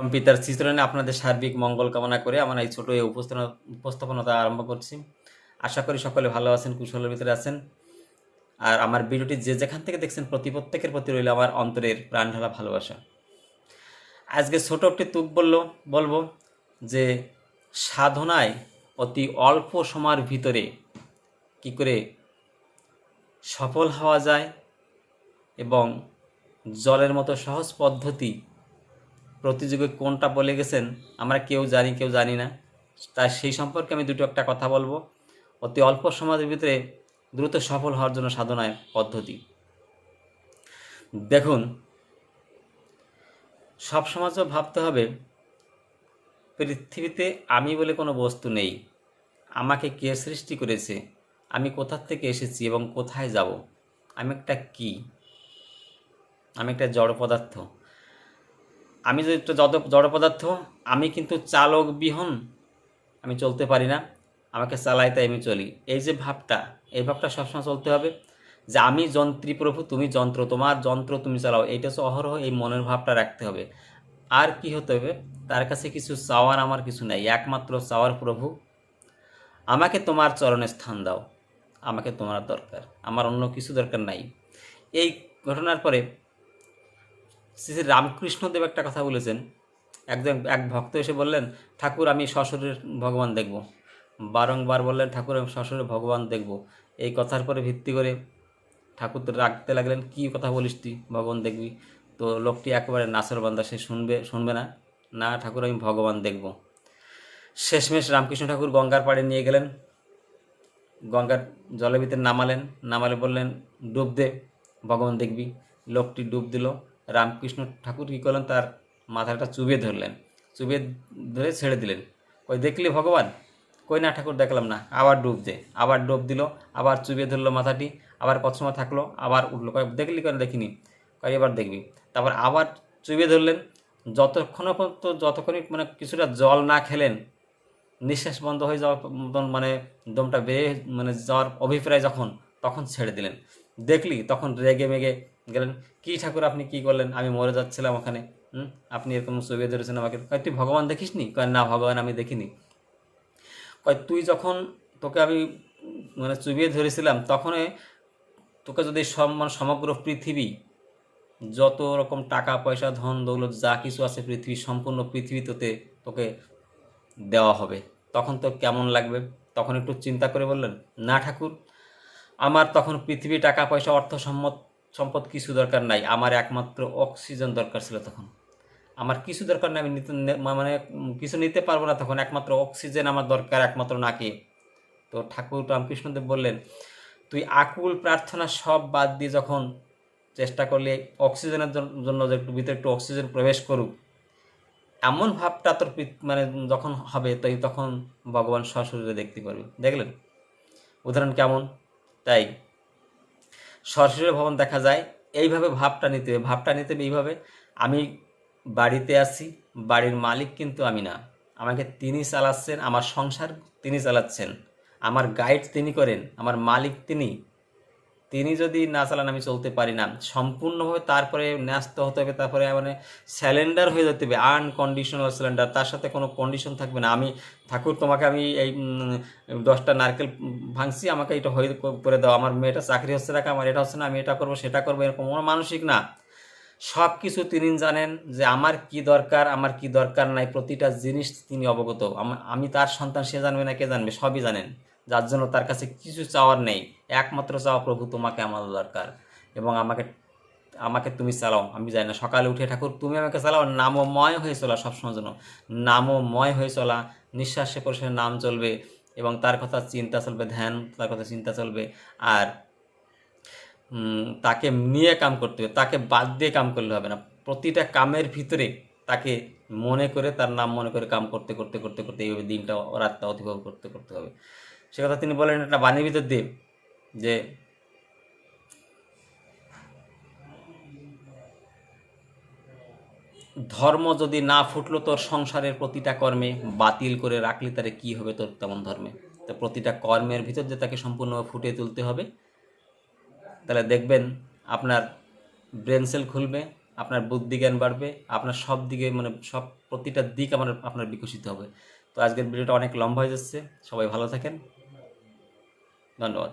পিতার চিত্রণে আপনাদের সার্বিক মঙ্গল কামনা করে আমার এই ছোটো এই উপস্থাপনা উপস্থাপনাটা আরম্ভ করছি। আশা করি সকলে ভালো আছেন, কুশলের ভিতরে আছেন। আর আমার ভিডিওটি যে যেখান থেকে দেখছেন, প্রতি প্রত্যেকের প্রতি রইল আমার অন্তরের প্রাণ ঢালা ভালোবাসা। আজকে ছোট একটি তুক বলল, বলব যে সাধনায় অতি অল্প সময়ের ভিতরে কি করে সফল হওয়া যায় এবং জলের মতো সহজ পদ্ধতি প্রতিযোগী কোনটা বলে গেছেন, আমরা কেউ জানি কেউ জানি না। তাই সেই সম্পর্কে আমি দুটো একটা কথা বলব। অতি অল্প সময়ের ভিতরে দ্রুত সফল হওয়ার জন্য সাধনায় পদ্ধতি। দেখুন, সব সমাজও ভাবতে হবে, পৃথিবীতে আমি বলে কোনো বস্তু নেই। আমাকে কে সৃষ্টি করেছে? আমি কোথা থেকে এসেছি এবং কোথায় যাব? আমি একটা কি? আমি একটা জড় পদার্থ। আমি যদি যত জড় পদার্থ, আমি কিন্তু চালক বিহন, আমি চলতে পারি না। আমাকে চালাই, তাই আমি চলি। এই যে ভাবটা, এই ভাবটা সবসময় চলতে হবে যে আমি যন্ত্রী প্রভু, তুমি যন্ত্র, তোমার যন্ত্র তুমি চালাও। এইটা হচ্ছে অহরহ, এই মনের ভাবটা রাখতে হবে। আর কি হতে হবে? তার কাছে কিছু চাওয়ার আমার কিছু নাই। একমাত্র চাওয়ার প্রভু, আমাকে তোমার চরণে স্থান দাও। আমাকে তোমার দরকার। আমার অন্য কিছু দরকার নাই। এই ঘটনার পরে শ্রী শ্রী রামকৃষ্ণদেব একটা কথা বলেছেন। একজন এক ভক্ত এসে বললেন, ঠাকুর, আমি শ্বশুরের ভগবান দেখব। বারংবার বললেন, ঠাকুর, আমি শ্বশুরের ভগবান দেখব। এই কথার পরে ভিত্তি করে ঠাকুর তো রাখতে লাগলেন, কী কথা বলিস তুই? ভগবান দেখবি। তো লোকটি একেবারে নাচর বান্দা, সে শুনবে শুনবে না। না, ঠাকুর, আমি ভগবান দেখব। শেষমেশ রামকৃষ্ণ ঠাকুর গঙ্গার পাড়ে নিয়ে গেলেন। গঙ্গার জলের ভিতরে নামালেন। নামালে বললেন, ডুব দে, ভগবান দেখবি। লোকটি ডুব দিল। রামকৃষ্ণ ঠাকুর কী করলেন? তার মাথাটা চুবিয়ে ধরলেন। চুবিয়ে ধরে ছেড়ে দিলেন। কই, দেখলি ভগবান? কই না ঠাকুর, দেখলাম না। আবার ডুব দে। আবার ডুব দিল, আবার চুবিয়ে ধরলো মাথাটি, আবার কত সময় থাকল, আবার উঠল। কয় দেখলি কেন দেখিনি? কয় এবার দেখবি। তারপর আবার চুবিয়ে ধরলেন। যতক্ষণ পর্যন্ত যতক্ষণই মানে কিছুটা জল না খেলেন, নিঃশ্বাস বন্ধ হয়ে যাওয়ার মতন মানে দমটা বেড়ে মানে যাওয়ার অভিপ্রায় যখন, তখন ছেড়ে দিলেন। দেখলি? তখন রেগে মেগে গেলেন, কি ঠাকুর আপনি কি করলেন? আমি মরে যাচ্ছিলাম ওখানে। হুম? আপনি এরকম ছবি ধরেছেন আমাকে। কয়, তুই ভগবান দেখিসনি? কয়, না, ভগবান আমি দেখিনি। কয়, তুই যখন তোকে আমি মানে চুবিয়ে ধরেছিলাম, তখন তোকে যদি সব মানে সমগ্র পৃথিবী, যত রকম টাকা, পয়সা, ধন, দৌলত, যা কিছু আছে পৃথিবী, সম্পূর্ণ পৃথিবী তোতে তোকে দেওয়া হবে। তখন তো কেমন লাগবে? তখন একটু চিন্তা করে বললেন, না ঠাকুর, আমার তখন পৃথিবী টাকা, পয়সা, অর্থ সম্মত সম্পদ কিছু দরকার নাই, আমার একমাত্র অক্সিজেন দরকার ছিল তখন। আমার কিছু দরকার নেই, আমি নিতে মানে কিছু নিতে পারব না তখন, একমাত্র অক্সিজেন আমার দরকার, একমাত্র নাকে। তো ঠাকুর রামকৃষ্ণদেব বললেন, তুই আকুল প্রার্থনা সব বাদ দিয়ে যখন চেষ্টা করলে অক্সিজেনের জন্য যে একটু ভিতরে একটু অক্সিজেন প্রবেশ করুক, এমন ভাবটা তোর মানে যখন হবে, তাই তখন ভগবান সশরীরে দেখতে পারবে। দেখলেন? উদাহরণ কেমন? তাই সরাসরি ভবন দেখা যায়। এইভাবে ভাবটা নিতে হবে। ভাবটা নিতে হবে এইভাবে, আমি বাড়িতে আসি বাড়ির মালিক কিন্তু আমি না। আমাকে তিনি চালাচ্ছেন, আমার সংসার তিনি চালাচ্ছেন। আমার গাইড তিনি করেন, আমার মালিক তিনি। তিনি যদি না চালান, আমি চলতে পারি না। সম্পূর্ণভাবে তারপরে ন্যস্ত হতে হবে, তারপরে মানে স্যালেন্ডার হয়ে যেতে হবে আনকন্ডিশনাল স্যালেন্ডার তার সাথে কোনো কন্ডিশন থাকবে না। আমি, ঠাকুর তোমাকে আমি এই দশটা নারকেল ভাঙছি, আমাকে এটা হয়ে করে দাও। আমার মেয়েটা চাকরি হচ্ছে না আমার এটা হচ্ছে না, আমি এটা করব, সেটা করব, এরকম কোনো মানসিক না। সব কিছু তিনি জানেন যে আমার কি দরকার, আমার কি দরকার নাই, প্রতিটা জিনিস তিনি অবগত। আমি তার সন্তান, সে জানবে না, কে জানবে? সবই জানেন। যার জন্য তার কাছে কিছু চাওয়ার নেই। একমাত্র চাওয়া প্রভু তোমাকে আমার দরকার এবং আমাকে আমাকে তুমি চালাও। আমি জানি না, সকালে উঠে ঠাকুর, তুমি আমাকে চালাও। নামময় হয়ে চলা সবসময় জন্য। নামময় হয়ে চলা, নিঃশ্বাসে প্রশ্বাসে নাম চলবে এবং তার কথা চিন্তা চলবে, ধ্যান, তার কথা চিন্তা চলবে। আর তাকে নিয়ে কাম করতে হবে, তাকে বাদ দিয়ে কাম করলে হবে না। প্রতিটা কামের ভিতরে তাকে মনে করে, তার নাম মনে করে কাম করতে করতে করতে করতে এইভাবে দিনটা, রাতটা অতিবাহ করতে করতে হবে। সে কথা তিনি বলেন একটা বাণীর ভিতর দিয়ে যে ধর্ম যদি না ফুটলো তোর সংসারের প্রতিটা কর্মে, বাতিল করে রাখলি তারে কি হবে তোর তেমন ধর্মে? তো প্রতিটা কর্মের ভিতর যে তাকে সম্পূর্ণভাবে ফুটিয়ে তুলতে হবে, তাহলে দেখবেন আপনার ব্রেন সেল খুলবে, আপনার বুদ্ধি জ্ঞান বাড়বে, আপনার সব দিকে মানে সব প্রতিটা দিক আমার আপনার বিকশিত হবে। তো আজকের ভিডিওটা অনেক লম্বা হয়ে যাচ্ছে, সবাই ভালো থাকেন। 那暖